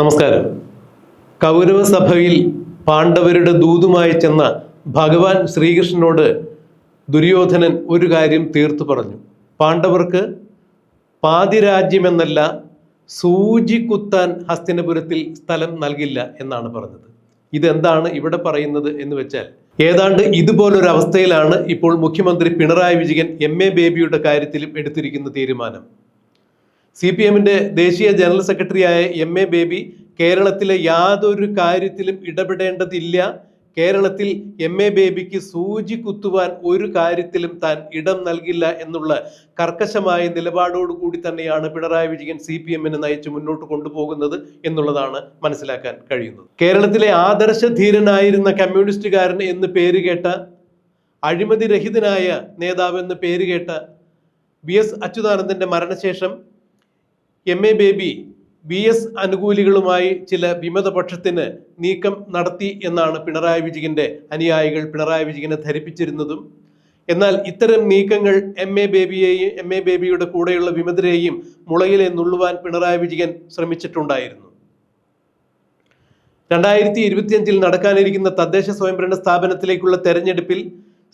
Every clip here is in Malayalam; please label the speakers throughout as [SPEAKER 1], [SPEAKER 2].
[SPEAKER 1] നമസ്കാരം കൗരവസഭയിൽ പാണ്ഡവരുടെ ദൂതുമായി ചെന്ന ഭഗവാൻ ശ്രീകൃഷ്ണനോട് ദുര്യോധനൻ ഒരു കാര്യം തീർത്തു പറഞ്ഞു പാണ്ഡവർക്ക് പാതിരാജ്യമെന്നല്ല സൂചി കുത്താൻ ഹസ്തിനപുരത്തിൽ സ്ഥലം നൽകില്ല എന്നാണ് പറഞ്ഞത് ഇതെന്താണ് ഇവിടെ പറയുന്നത് എന്ന് വെച്ചാൽ ഏതാണ്ട് ഇതുപോലൊരവസ്ഥയിലാണ് ഇപ്പോൾ മുഖ്യമന്ത്രി പിണറായി വിജയൻ എം എ ബേബിയുടെ കാര്യത്തിലും എടുത്തിരിക്കുന്ന തീരുമാനം സി പി എമ്മിന്റെ ദേശീയ ജനറൽ സെക്രട്ടറിയായ എം എ ബേബി കേരളത്തിലെ യാതൊരു കാര്യത്തിലും ഇടപെടേണ്ടതില്ല കേരളത്തിൽ എം എ ബേബിക്ക് സൂചി കുത്തുവാൻ ഒരു കാര്യത്തിലും താൻ ഇടം നൽകില്ല എന്നുള്ള കർക്കശമായ നിലപാടോടുകൂടി തന്നെയാണ് പിണറായി വിജയൻ സി പി എമ്മിനെ നയിച്ച് മുന്നോട്ട് കൊണ്ടുപോകുന്നത് എന്നുള്ളതാണ് മനസ്സിലാക്കാൻ കഴിയുന്നത് കേരളത്തിലെ ആദർശധീരനായിരുന്ന കമ്മ്യൂണിസ്റ്റുകാരൻ എന്ന് പേര് കേട്ട അഴിമതിരഹിതനായ നേതാവ് എന്ന് പേര് കേട്ട വി എസ് അച്യുതാനന്ദന്റെ മരണശേഷം M A Baby B S അനുകൂലികളുമായി ചില വിമതപക്ഷത്തിന് നീക്കം നടത്തി എന്നാണ് പിണറായി വിജയന്റെ അനുയായികൾ പിണറായി വിജയനെ ധരിപ്പിച്ചിരുന്നതും എന്നാൽ ഇത്തരം നീക്കങ്ങൾ എം എ ബേബിയെയും എം എ ബേബിയുടെ കൂടെയുള്ള വിമതരെയും മുളയിലെ നുള്ളുവാൻ പിണറായി വിജയൻ ശ്രമിച്ചിട്ടുണ്ടായിരുന്നു രണ്ടായിരത്തി ഇരുപത്തിയഞ്ചിൽ നടക്കാനിരിക്കുന്ന തദ്ദേശ സ്വയംഭരണ സ്ഥാപനത്തിലേക്കുള്ള തെരഞ്ഞെടുപ്പിൽ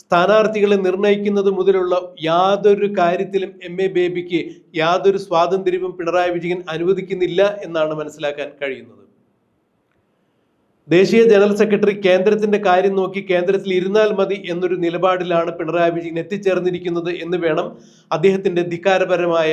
[SPEAKER 1] സ്ഥാനാർത്ഥികളെ നിർണയിക്കുന്നത് മുതലുള്ള യാതൊരു കാര്യത്തിലും എം എ ബേബിക്ക് യാതൊരു സ്വാതന്ത്ര്യവും പിണറായി വിജയൻ അനുവദിക്കുന്നില്ല എന്നാണ് മനസ്സിലാക്കാൻ കഴിയുന്നത് ദേശീയ ജനറൽ സെക്രട്ടറി കേന്ദ്രത്തിന്റെ കാര്യം നോക്കി കേന്ദ്രത്തിൽ ഇരുന്നാൽ മതി എന്നൊരു നിലപാടിലാണ് പിണറായി വിജയൻ എത്തിച്ചേർന്നിരിക്കുന്നത് എന്ന് വേണം അദ്ദേഹത്തിന്റെ ധിക്കാരപരമായ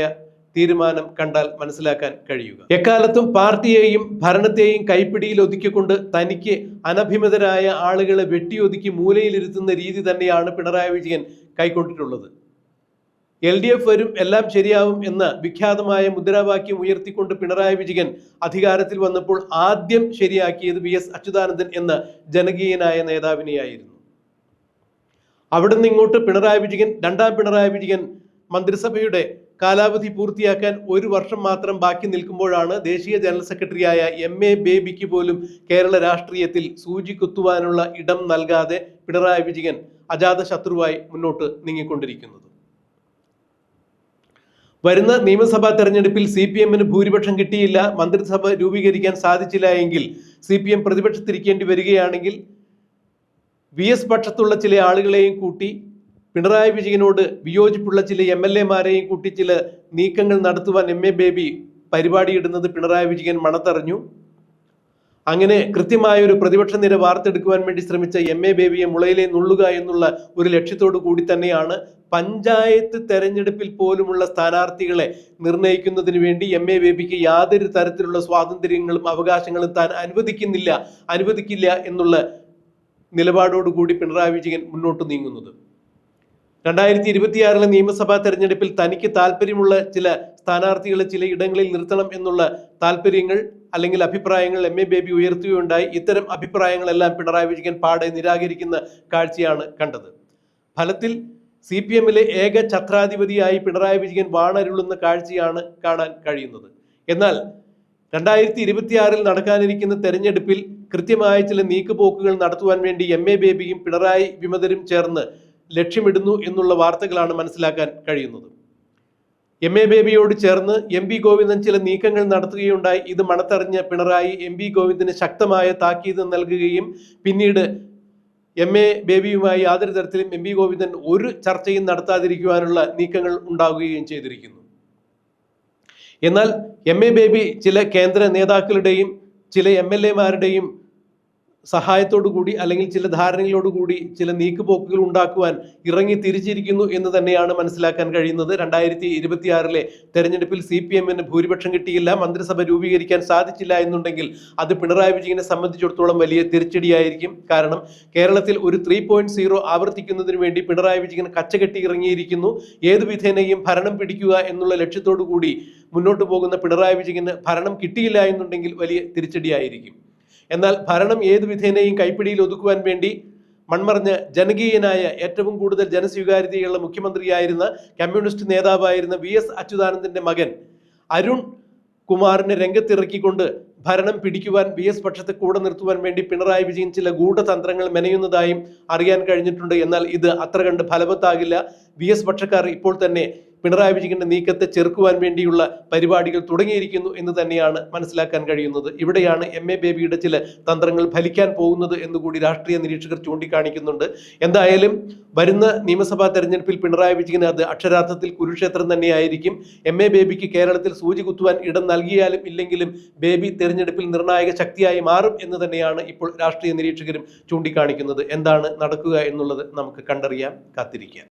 [SPEAKER 1] തീരുമാനം കണ്ടാൽ മനസ്സിലാക്കാൻ കഴിയുക എക്കാലത്തും പാർട്ടിയെയും ഭരണത്തെയും കൈപ്പിടിയിൽ ഒതുക്കിക്കൊണ്ട് തനിക്ക് അനഭിമിതരായ ആളുകളെ വെട്ടിയൊതുക്കി മൂലയിലിരുത്തുന്ന രീതി തന്നെയാണ് പിണറായി വിജയൻ കൈക്കൊണ്ടിട്ടുള്ളത് എൽ ഡി എഫ് വരും എല്ലാം ശരിയാവും എന്ന വിഖ്യാതമായ മുദ്രാവാക്യം ഉയർത്തിക്കൊണ്ട് പിണറായി വിജയൻ അധികാരത്തിൽ വന്നപ്പോൾ ആദ്യം ശരിയാക്കിയത് വി എസ് അച്യുതാനന്ദൻ എന്ന ജനകീയനായ നേതാവിനെയായിരുന്നു അവിടുന്ന് ഇങ്ങോട്ട് പിണറായി വിജയൻ രണ്ടാം പിണറായി വിജയൻ മന്ത്രിസഭയുടെ കാലാവധി പൂർത്തിയാക്കാൻ ഒരു വർഷം മാത്രം ബാക്കി നിൽക്കുമ്പോഴാണ് ദേശീയ ജനറൽ സെക്രട്ടറിയായ എം എ ബേബിക്ക് പോലും കേരള രാഷ്ട്രീയത്തിൽ സൂചി കുത്തുവാനുള്ള ഇടം നൽകാതെ പിണറായി വിജയൻ അജാത ശത്രുവായി മുന്നോട്ട് നീങ്ങിക്കൊണ്ടിരിക്കുന്നത് വരുന്ന നിയമസഭാ തെരഞ്ഞെടുപ്പിൽ സി പി എമ്മിന് ഭൂരിപക്ഷം കിട്ടിയില്ല മന്ത്രിസഭ രൂപീകരിക്കാൻ സാധിച്ചില്ല എങ്കിൽ സി പി എം പ്രതിപക്ഷത്തിരിക്കേണ്ടി വരികയാണെങ്കിൽ വി എസ് പക്ഷത്തുള്ള ചില ആളുകളെയും കൂട്ടി പിണറായി വിജയനോട് വിയോജിപ്പുള്ള ചില എം എൽ എമാരെയും കൂട്ടി ചില നീക്കങ്ങൾ നടത്തുവാൻ എം എ ബേബി പരിപാടിയിടുന്നത് പിണറായി വിജയൻ മണത്തറിഞ്ഞു അങ്ങനെ കൃത്യമായ ഒരു പ്രതിപക്ഷ നിര വാർത്തെടുക്കുവാൻ വേണ്ടി ശ്രമിച്ച എം എ ബേബിയെ മുളയിലെ നുള്ളുക എന്നുള്ള ഒരു ലക്ഷ്യത്തോടു കൂടി തന്നെയാണ് പഞ്ചായത്ത് തെരഞ്ഞെടുപ്പിൽ പോലുമുള്ള സ്ഥാനാർത്ഥികളെ നിർണ്ണയിക്കുന്നതിന് വേണ്ടി എം എ ബേബിക്ക് യാതൊരു തരത്തിലുള്ള സ്വാതന്ത്ര്യങ്ങളും അവകാശങ്ങളും താൻ അനുവദിക്കുന്നില്ല അനുവദിക്കില്ല എന്നുള്ള നിലപാടോടുകൂടി പിണറായി വിജയൻ മുന്നോട്ട് നീങ്ങുന്നത് രണ്ടായിരത്തി ഇരുപത്തിയാറിലെ നിയമസഭാ തെരഞ്ഞെടുപ്പിൽ തനിക്ക് താല്പര്യമുള്ള ചില സ്ഥാനാർത്ഥികളെ ചില ഇടങ്ങളിൽ നിർത്തണം എന്നുള്ള താല്പര്യങ്ങൾ അല്ലെങ്കിൽ അഭിപ്രായങ്ങൾ എം എ ബേബി ഉയർത്തുകയുണ്ടായി ഇത്തരം അഭിപ്രായങ്ങളെല്ലാം പിണറായി വിജയൻ പാടെ നിരാകരിക്കുന്ന കാഴ്ചയാണ് കണ്ടത് ഫലത്തിൽ സി പി എമ്മിലെ ഏക ഛത്രാധിപതിയായി പിണറായി വിജയൻ വാണരുളുന്ന കാഴ്ചയാണ് കാണാൻ കഴിയുന്നത് എന്നാൽ രണ്ടായിരത്തി ഇരുപത്തിയാറിൽ നടക്കാനിരിക്കുന്ന തെരഞ്ഞെടുപ്പിൽ കൃത്യമായ ചില നീക്കുപോക്കുകൾ നടത്തുവാൻ വേണ്ടി എം എ ബേബിയും പിണറായി വിമതരും ചേർന്ന് ലക്ഷ്യമിടുന്നു എന്നുള്ള വാർത്തകളാണ് മനസ്സിലാക്കാൻ കഴിയുന്നത് എം എ ബേബിയോട് ചേർന്ന് എം പി ഗോവിന്ദൻ ചില നീക്കങ്ങൾ നടത്തുകയുണ്ടായി ഇത് മണത്തറിഞ്ഞ പിണറായി എം പി ഗോവിന്ദന് ശക്തമായ താക്കീത് നൽകുകയും പിന്നീട് എം എ ബേബിയുമായി യാതൊരു തരത്തിലും എം പി ഗോവിന്ദൻ ഒരു ചർച്ചയും നടത്താതിരിക്കുവാനുള്ള നീക്കങ്ങൾ ഉണ്ടാകുകയും ചെയ്തിരിക്കുന്നു എന്നാൽ എം എ ബേബി ചില കേന്ദ്ര നേതാക്കളുടെയും ചില എം എൽ എമാരുടെയും കൂടി അല്ലെങ്കിൽ ചില കൂടി ചില നീക്കുപോക്കുകൾ ഉണ്ടാക്കുവാൻ ഇറങ്ങി തിരിച്ചിരിക്കുന്നു എന്ന് തന്നെയാണ് മനസ്സിലാക്കാൻ കഴിയുന്നത് രണ്ടായിരത്തി ഇരുപത്തിയാറിലെ തെരഞ്ഞെടുപ്പിൽ സി പി എമ്മിന് ഭൂരിപക്ഷം കിട്ടിയില്ല മന്ത്രിസഭ രൂപീകരിക്കാൻ സാധിച്ചില്ല എന്നുണ്ടെങ്കിൽ അത് പിണറായി വിജയനെ സംബന്ധിച്ചിടത്തോളം വലിയ തിരിച്ചടിയായിരിക്കും കാരണം കേരളത്തിൽ ഒരു ത്രീ പോയിന്റ് സീറോ ആവർത്തിക്കുന്നതിന് വേണ്ടി പിണറായി വിജയൻ കച്ചകെട്ടി ഇറങ്ങിയിരിക്കുന്നു ഏത് വിധേനയും ഭരണം പിടിക്കുക എന്നുള്ള ലക്ഷ്യത്തോടു കൂടി മുന്നോട്ട് പോകുന്ന പിണറായി വിജയന് ഭരണം കിട്ടിയില്ല എന്നുണ്ടെങ്കിൽ വലിയ തിരിച്ചടിയായിരിക്കും എന്നാൽ ഭരണം ഏതു വിധേനയും കൈപ്പിടിയിൽ ഒതുക്കുവാൻ വേണ്ടി മൺമറഞ്ഞ് ജനകീയനായ ഏറ്റവും കൂടുതൽ ജനസ്വീകാര്യതയുള്ള മുഖ്യമന്ത്രിയായിരുന്ന കമ്മ്യൂണിസ്റ്റ് നേതാവായിരുന്ന വി എസ് അച്യുതാനന്ദന്റെ മകൻ അരുൺ കുമാറിനെ രംഗത്തിറക്കിക്കൊണ്ട് ഭരണം പിടിക്കുവാൻ വി എസ് പക്ഷത്തെ കൂടെ നിർത്തുവാൻ വേണ്ടി പിണറായി വിജയൻ ചില ഗൂഢതന്ത്രങ്ങൾ മെനയുന്നതായും അറിയാൻ കഴിഞ്ഞിട്ടുണ്ട് എന്നാൽ ഇത് അത്ര കണ്ട് ഫലവത്താകില്ല വി എസ് പക്ഷക്കാർ ഇപ്പോൾ തന്നെ പിണറായി വിജയന്റെ നീക്കത്തെ ചെറുക്കുവാൻ വേണ്ടിയുള്ള പരിപാടികൾ തുടങ്ങിയിരിക്കുന്നു എന്ന് തന്നെയാണ് മനസ്സിലാക്കാൻ കഴിയുന്നത് ഇവിടെയാണ് എം എ ബേബിയുടെ ചില തന്ത്രങ്ങൾ ഫലിക്കാൻ പോകുന്നത് എന്നുകൂടി രാഷ്ട്രീയ നിരീക്ഷകർ ചൂണ്ടിക്കാണിക്കുന്നുണ്ട് എന്തായാലും വരുന്ന നിയമസഭാ തെരഞ്ഞെടുപ്പിൽ പിണറായി വിജയൻ അത് അക്ഷരാർത്ഥത്തിൽ കുരുക്ഷേത്രം തന്നെയായിരിക്കും എം എ ബേബിക്ക് കേരളത്തിൽ സൂചി കുത്തുവാൻ ഇടം നൽകിയാലും ഇല്ലെങ്കിലും ബേബി തെരഞ്ഞെടുപ്പിൽ നിർണായക ശക്തിയായി മാറും എന്ന് തന്നെയാണ് ഇപ്പോൾ രാഷ്ട്രീയ നിരീക്ഷകരും ചൂണ്ടിക്കാണിക്കുന്നത് എന്താണ് നടക്കുക എന്നുള്ളത് നമുക്ക് കണ്ടറിയാം കാത്തിരിക്കാം